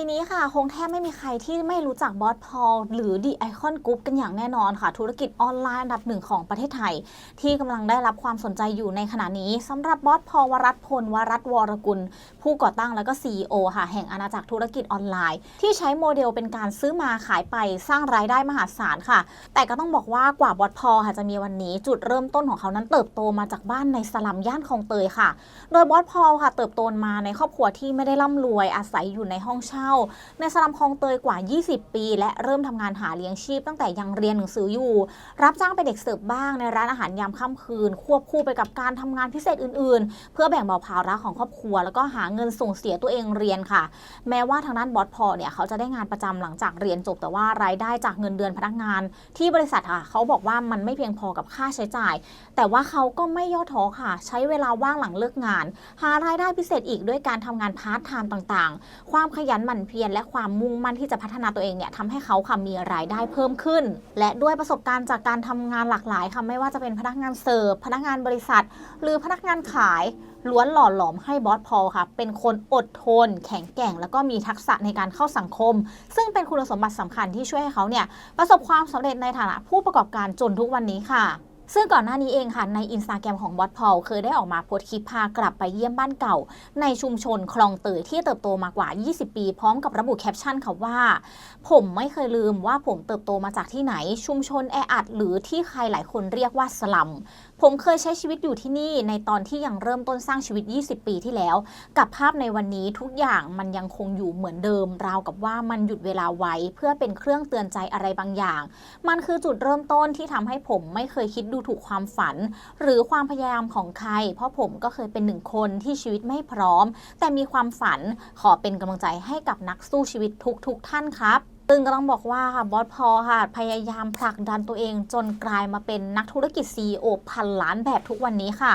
ทีนี้ค่ะ คงแทบไม่มีใครที่ไม่รู้จักบอสพอลหรือดีไอคอนกรุ๊ปกันอย่างแน่นอนค่ะ ธุรกิจออนไลน์อันดับหนึ่งของประเทศไทย ที่กำลังได้รับความสนใจอยู่ในขณะนี้สำหรับบอสพอลวรัตน์พลวรัตน์วรกุล ผู้ก่อตั้งแล้วก็ CEO ค่ะ แห่งอาณาจักรธุรกิจออนไลน์ ที่ใช้โมเดลเป็นการซื้อมาขายไปสร้างรายได้มหาศาลค่ะ แต่ก็ต้องบอกว่ากว่าบอสพอลค่ะจะมีวันนี้ จุดเริ่มต้นของเขานั้นเติบโตมาจากบ้านในสลัมย่านคลองเตยค่ะ โดยบอสพอลค่ะ เติบโตมาในครอบครัวที่ไม่ได้ร่ำรวยอาศัยอยู่ในห้องเช่าในสลัมคลองเตยกว่า 20 ปี และเริ่มทำงานหาเลี้ยงชีพตั้งแต่ยังเรียนหนังสืออยู่ รับจ้างเป็นเด็กเสิร์ฟบ้างในร้านอาหารยามค่ำคืน ควบคู่ไปกับการทำงานพิเศษอื่น ๆ เพื่อแบ่งเบาภาระของครอบครัว แล้วก็หาเงินส่งเสียตัวเองเรียนค่ะ แม้ว่าทางด้านบอสพอเนี่ยเขาจะได้งานประจำหลังจากเรียนจบแต่ว่ารายได้จากเงินเดือนพนักงาน ที่บริษัทค่ะเขาบอกว่ามันไม่เพียงพอกับค่าใช้จ่าย แต่ว่าเขาก็ไม่ย่อท้อค่ะ ใช้เวลาว่างหลังเลิกงาน หารายได้พิเศษอีกด้วยการทำงานพาร์ทไทม์ต่างๆ ความขยันหมั่นเพียรและความมุ่งมั่นที่จะพัฒนาตัวเองเนี่ยทำให้เขาค่ะมีรายได้เพิ่มขึ้น และด้วยประสบการณ์จากการทำงานหลากหลายค่ะไม่ว่าจะเป็นพนักงานเสิร์ฟพนักงานบริษัท หรือพนักงานขายล้วนหล่อหลอมให้บอสพอค่ะ เป็นคนอดทน แข็งแกร่ง แล้วก็มีทักษะในการเข้าสังคม ซึ่งเป็นคุณสมบัติสำคัญที่ช่วยให้เขาเนี่ยประสบความสำเร็จในฐานะผู้ประกอบการจนทุกวันนี้ค่ะ ซึ่งก่อนหน้านี้เองค่ะในอินสตาแกรมของบอสพอลเคยได้ออกมาโพสต์คลิปพากลับไปเยี่ยมบ้านเก่า ในชุมชนคลองเตยที่เติบโตมากว่า 20 ปี พร้อมกับระบุแคปชั่นค่ะว่า ผมไม่เคยลืมว่าผมเติบโตมาจากที่ไหน ชุมชนแออัดหรือที่ใครหลายคนเรียกว่าสลัมผมเคยใช้ชีวิตอยู่ที่นี่ในตอนที่ยังเริ่มต้นสร้างชีวิต 20 ปีที่แล้ว กับภาพในวันนี้ทุกอย่างมันยังคงอยู่เหมือนเดิม ราวกับว่ามันหยุดเวลาไว้ เพื่อเป็นเครื่องเตือนใจอะไรบางอย่าง มันคือจุดเริ่มต้นที่ทำให้ผมไม่เคยคิดดูถูกความฝัน หรือความพยายามของใคร เพราะผมก็เคยเป็นหนึ่งคนที่ชีวิตไม่พร้อม แต่มีความฝันขอเป็นกำลังใจให้กับนักสู้ชีวิตทุกๆทท่านครับซึ่งก็ต้องบอกว่าค่ะบอสพอค่ะ พยายามผลักดันตัวเองจนกลายมาเป็นนักธุรกิจ CEO พันล้านแบบทุกวันนี้ค่ะ